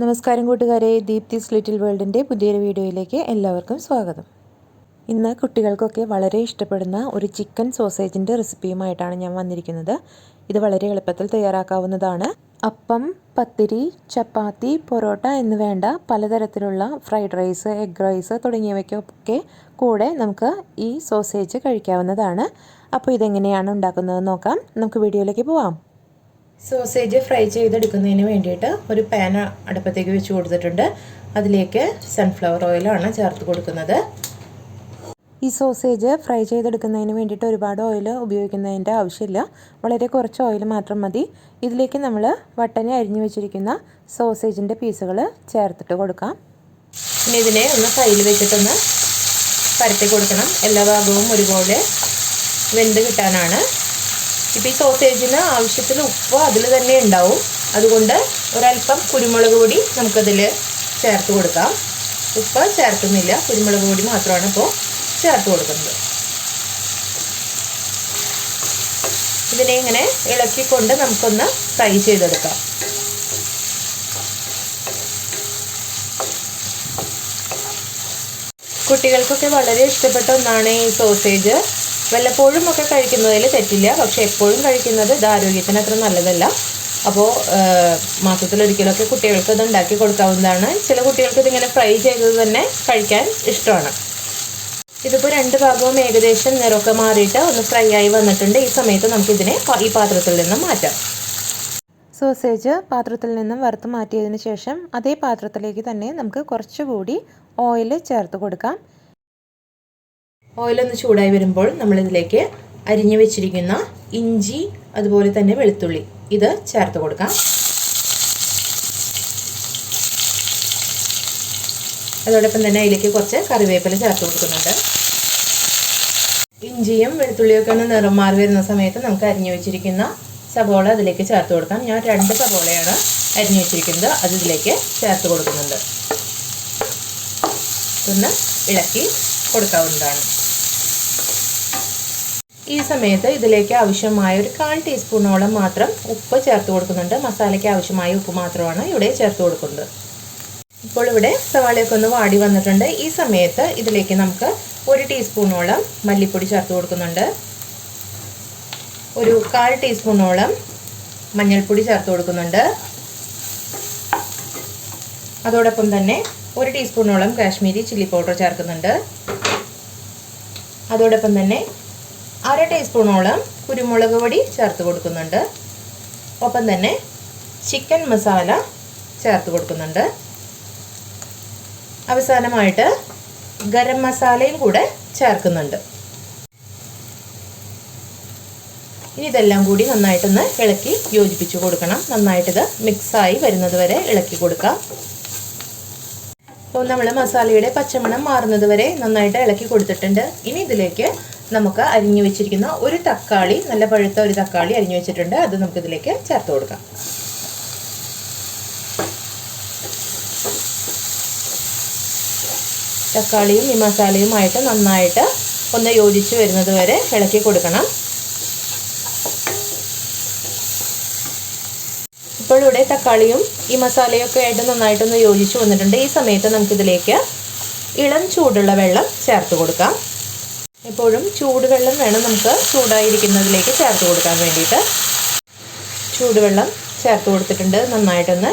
നമസ്കാരം കൂട്ടുകാരെ ദീപ്തിസ് ലിറ്റിൽ വേൾഡിന്റെ പുതിയൊരു വീഡിയോയിലേക്ക് എല്ലാവർക്കും സ്വാഗതം. ഇന്ന് കുട്ടികൾക്കൊക്കെ വളരെ ഇഷ്ടപ്പെടുന്ന ഒരു ചിക്കൻ സോസേജിന്റെ റെസിപ്പിയുമായിട്ടാണ് ഞാൻ വന്നിരിക്കുന്നത്. ഇത് വളരെ എളുപ്പത്തിൽ തയ്യാറാക്കാവുന്നതാണ്. അപ്പം പത്തിരി ചപ്പാത്തി പൊറോട്ട എന്ന് വേണ്ട പലതരത്തിലുള്ള ഫ്രൈഡ് റൈസ് എഗ് റൈസ് തുടങ്ങിയവയ്ക്കൊക്കെ കൂടെ നമുക്ക് ഈ സോസേജ് കഴിക്കാവുന്നതാണ്. അപ്പോൾ ഇതെങ്ങനെയാണ് ഉണ്ടാക്കുന്നത് നോക്കാം. നമുക്ക് വീഡിയോയിലേക്ക് പോവാം. സോസേജ് ഫ്രൈ ചെയ്തെടുക്കുന്നതിന് വേണ്ടിയിട്ട് ഒരു പാൻ അടുപ്പത്തേക്ക് വെച്ച് കൊടുത്തിട്ടുണ്ട്. അതിലേക്ക് സൺഫ്ലവർ ഓയിലാണ് ചേർത്ത് കൊടുക്കുന്നത്. ഈ സോസേജ് ഫ്രൈ ചെയ്തെടുക്കുന്നതിന് വേണ്ടിയിട്ട് ഒരുപാട് ഓയിൽ ഉപയോഗിക്കുന്നതിന്റെ ആവശ്യമില്ല. വളരെ കുറച്ച് ഓയിൽ മാത്രം മതി. ഇതിലേക്ക് നമ്മൾ വട്ടനെ അരിഞ്ഞു വെച്ചിരിക്കുന്ന സോസേജിന്റെ പീസുകൾ ചേർത്തിട്ട് കൊടുക്കാം. പിന്നെ ഇതിനെ ഒന്ന് കയ്യിൽ വെച്ചിട്ടൊന്ന് പരത്തി കൊടുക്കണം. എല്ലാ ഭാഗവും ഒരുപോലെ വെന്ത് കിട്ടാനാണ്. ഇപ്പോൾ ഈ സോസേജിന് ആവശ്യത്തിന് ഉപ്പ് അതിൽ തന്നെ ഉണ്ടാവും. അതുകൊണ്ട് ഒരല്പം കുരുമുളക് പൊടി നമുക്കതിൽ ചേർത്ത് കൊടുക്കാം. ഉപ്പ് ചേർക്കുന്നില്ല കുരുമുളക് പൊടി മാത്രമാണ് ഇപ്പോൾ ചേർത്ത് കൊടുക്കുന്നത്. ഇതിനെ ഇങ്ങനെ ഇളക്കിക്കൊണ്ട് നമുക്കൊന്ന് ഫ്രൈ ചെയ്തെടുക്കാം. കുട്ടികൾക്കൊക്കെ വളരെ ഇഷ്ടപ്പെട്ട ഒന്നാണ് ഈ സോസേജ്. വല്ലപ്പോഴും ഒക്കെ കഴിക്കുന്നതിൽ തെറ്റില്ല. പക്ഷെ എപ്പോഴും കഴിക്കുന്നത് ഇത് ആരോഗ്യത്തിന് അത്ര നല്ലതല്ല. അപ്പോൾ മാസത്തിലൊരിക്കലൊക്കെ കുട്ടികൾക്ക് ഇത് ഉണ്ടാക്കി കൊടുക്കാവുന്നതാണ്. ചില കുട്ടികൾക്ക് ഇതിങ്ങനെ ഫ്രൈ ചെയ്തത് തന്നെ കഴിക്കാൻ ഇഷ്ടമാണ്. ഇതിപ്പോൾ രണ്ട് ഭാഗവും ഏകദേശം നിറമൊക്കെ മാറിയിട്ട് ഒന്ന് ഫ്രൈ ആയി വന്നിട്ടുണ്ട്. ഈ സമയത്ത് നമുക്കിതിനെ ഈ പാത്രത്തിൽ നിന്നും മാറ്റാം. സോസേജ് പാത്രത്തിൽ നിന്നും വറുത്ത് മാറ്റിയതിന് ശേഷം അതേ പാത്രത്തിലേക്ക് തന്നെ നമുക്ക് കുറച്ചുകൂടി ഓയിൽ ചേർത്ത് കൊടുക്കാം. ഓയിലൊന്ന് ചൂടായി വരുമ്പോൾ നമ്മളിതിലേക്ക് അരിഞ്ഞു വെച്ചിരിക്കുന്ന ഇഞ്ചി അതുപോലെ തന്നെ വെളുത്തുള്ളി ഇത് ചേർത്ത് കൊടുക്കാം. അതോടൊപ്പം തന്നെ അതിലേക്ക് കുറച്ച് കറിവേപ്പില ചേർത്ത് കൊടുക്കുന്നുണ്ട്. ഇഞ്ചിയും വെളുത്തുള്ളിയൊക്കെ ഒന്ന് നിറം മാറി വരുന്ന സമയത്ത് നമുക്ക് അരിഞ്ഞു വെച്ചിരിക്കുന്ന സബോള അതിലേക്ക് ചേർത്ത് കൊടുക്കാം. ഞാൻ രണ്ട് സബോളയാണ് അരിഞ്ഞു വെച്ചിരിക്കുന്നത് അത് ഇതിലേക്ക് ചേർത്ത് കൊടുക്കുന്നുണ്ട്. ഒന്ന് ഇളക്കി കൊടുക്കാവുന്നതാണ്. ഈ സമയത്ത് ഇതിലേക്ക് ആവശ്യമായ ഒരു കാൽ ടീസ്പൂണോളം മാത്രം ഉപ്പ് ചേർത്ത് കൊടുക്കുന്നുണ്ട്. മസാലയ്ക്ക് ആവശ്യമായ ഉപ്പ് മാത്രമാണ് ഇവിടെ ചേർത്ത് കൊടുക്കുന്നത്. ഇപ്പോൾ ഇവിടെ സവാളയൊക്കെ ഒന്ന് വാടി വന്നിട്ടുണ്ട്. ഈ സമയത്ത് ഇതിലേക്ക് നമുക്ക് ഒരു ടീസ്പൂണോളം മല്ലിപ്പൊടി ചേർത്ത് കൊടുക്കുന്നുണ്ട്. ഒരു കാൽ ടീസ്പൂണോളം മഞ്ഞൾപ്പൊടി ചേർത്ത് കൊടുക്കുന്നുണ്ട്. അതോടൊപ്പം തന്നെ ഒരു ടീസ്പൂണോളം കാശ്മീരി ചില്ലി പൗഡർ ചേർക്കുന്നുണ്ട്. അതോടൊപ്പം തന്നെ അര ടീസ്പൂണോളം കുരുമുളക് പൊടി ചേർത്ത് കൊടുക്കുന്നുണ്ട്. ഒപ്പം തന്നെ ചിക്കൻ മസാല ചേർത്ത് കൊടുക്കുന്നുണ്ട്. അവസാനമായിട്ട് ഗരം മസാലയും കൂടെ ചേർക്കുന്നുണ്ട്. ഇനി ഇതെല്ലാം കൂടി നന്നായിട്ടൊന്ന് ഇളക്കി യോജിപ്പിച്ച് കൊടുക്കണം. നന്നായിട്ടിത് മിക്സായി വരുന്നത് വരെ ഇളക്കി കൊടുക്കാം. അപ്പോൾ നമ്മൾ മസാലയുടെ പച്ചമണം മാറുന്നത് വരെ നന്നായിട്ട് ഇളക്കി കൊടുത്തിട്ടുണ്ട്. ഇനി ഇതിലേക്ക് നമുക്ക് അരിഞ്ഞു വെച്ചിരിക്കുന്ന ഒരു തക്കാളി നല്ല പഴുത്ത ഒരു തക്കാളി അരിഞ്ഞു വെച്ചിട്ടുണ്ട്. അത് നമുക്കിതിലേക്ക് ചേർത്ത് കൊടുക്കാം. തക്കാളിയും ഈ മസാലയുമായിട്ട് നന്നായിട്ട് ഒന്ന് യോജിച്ച് വരുന്നത് വരെ ഇളക്കി കൊടുക്കണം. ഇപ്പോൾ ഇവിടെ തക്കാളിയും ഈ മസാലയൊക്കെ ആയിട്ട് നന്നായിട്ടൊന്ന് യോജിച്ച് വന്നിട്ടുണ്ട്. ഈ സമയത്ത് നമുക്കിതിലേക്ക് ഇളം ചൂടുള്ള വെള്ളം ചേർത്ത് കൊടുക്കാം. എപ്പോഴും ചൂടുവെള്ളം വേണം നമുക്ക് ചൂടായിരിക്കുന്നതിലേക്ക് ചേർത്ത് കൊടുക്കാൻ വേണ്ടിയിട്ട്. ചൂടുവെള്ളം ചേർത്ത് കൊടുത്തിട്ടുണ്ട്. നന്നായിട്ടൊന്ന്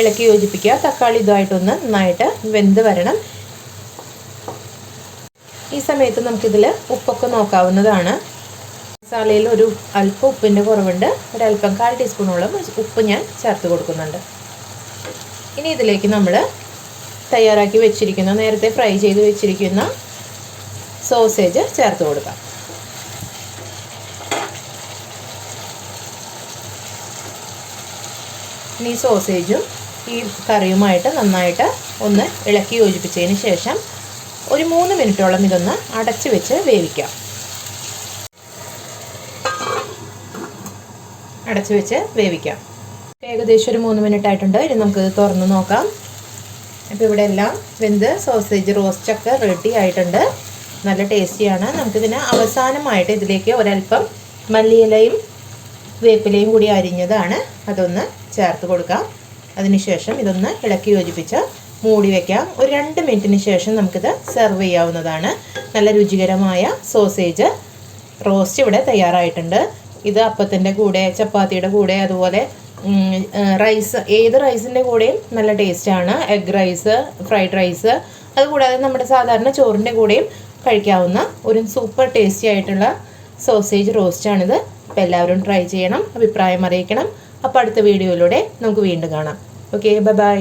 ഇളക്കി യോജിപ്പിക്കുക. തക്കാളി ഇതുമായിട്ടൊന്ന് നന്നായിട്ട് വെന്ത് വരണം. ഈ സമയത്ത് നമുക്കിതിൽ ഉപ്പൊക്കെ നോക്കാവുന്നതാണ്. മസാലയിൽ ഒരു അല്പം ഉപ്പിന്റെ കുറവുണ്ട്. ഒരല്പം കാൽ ടീസ്പൂണോളം ഉപ്പ് ഞാൻ ചേർത്ത് കൊടുക്കുന്നുണ്ട്. ഇനി ഇതിലേക്ക് നമ്മൾ തയ്യാറാക്കി വെച്ചിരിക്കുന്ന നേരത്തെ ഫ്രൈ ചെയ്ത് വെച്ചിരിക്കുന്ന സോസേജ് ചേർത്ത് കൊടുക്കാം. ഇനി സോസേജും ഈ കറിയുമായിട്ട് നന്നായിട്ട് ഒന്ന് ഇളക്കി യോജിപ്പിച്ചതിന് ശേഷം ഒരു മൂന്ന് മിനിറ്റോളം ഇതൊന്ന് അടച്ചു വെച്ച് വേവിക്കാം. അടച്ചു വെച്ച് വേവിക്കാം. ഏകദേശം ഒരു മൂന്ന് മിനിറ്റ് ആയിട്ടുണ്ട് ഇനി നമുക്കിത് തുറന്ന് നോക്കാം. അപ്പോൾ ഇവിടെ എല്ലാം വെന്ത് സോസേജ് റോസ്റ്റൊക്കെ റെഡി ആയിട്ടുണ്ട്. നല്ല ടേസ്റ്റിയാണ്. നമുക്കിതിന് അവസാനമായിട്ട് ഇതിലേക്ക് ഒരല്പം മല്ലിയിലയും വേപ്പിലയും കൂടി അരിഞ്ഞതാണ്. അതൊന്ന് ചേർത്ത് കൊടുക്കാം. അതിനുശേഷം ഇതൊന്ന് ഇളക്കി യോജിപ്പിച്ച് മൂടി വയ്ക്കാം ഒരു രണ്ട് മിനിറ്റിന് ശേഷം നമുക്കിത് സെർവ് ചെയ്യാവുന്നതാണ്. നല്ല രുചികരമായ സോസേജ് റോസ്റ്റ് ഇവിടെ തയ്യാറായിട്ടുണ്ട്. ഇത് അപ്പത്തിന്റെ കൂടെ ചപ്പാത്തിയുടെ കൂടെ അതുപോലെ റൈസ് ഏത് റൈസിന്റെ കൂടെയും നല്ല ടേസ്റ്റാണ്. Egg rice fried rice. അതുകൂടാതെ നമ്മുടെ സാധാരണ ചോറിന്റെ കൂടെയും കഴിക്കാവുന്ന ഒരു സൂപ്പർ ടേസ്റ്റി ആയിട്ടുള്ള സോസേജ് റോസ്റ്റാണിത് അപ്പോൾ എല്ലാവരും ട്രൈ ചെയ്യണം അഭിപ്രായം അറിയിക്കണം. അപ്പോൾ അടുത്ത വീഡിയോയിലൂടെ നമുക്ക് വീണ്ടും കാണാം. Okay bye bye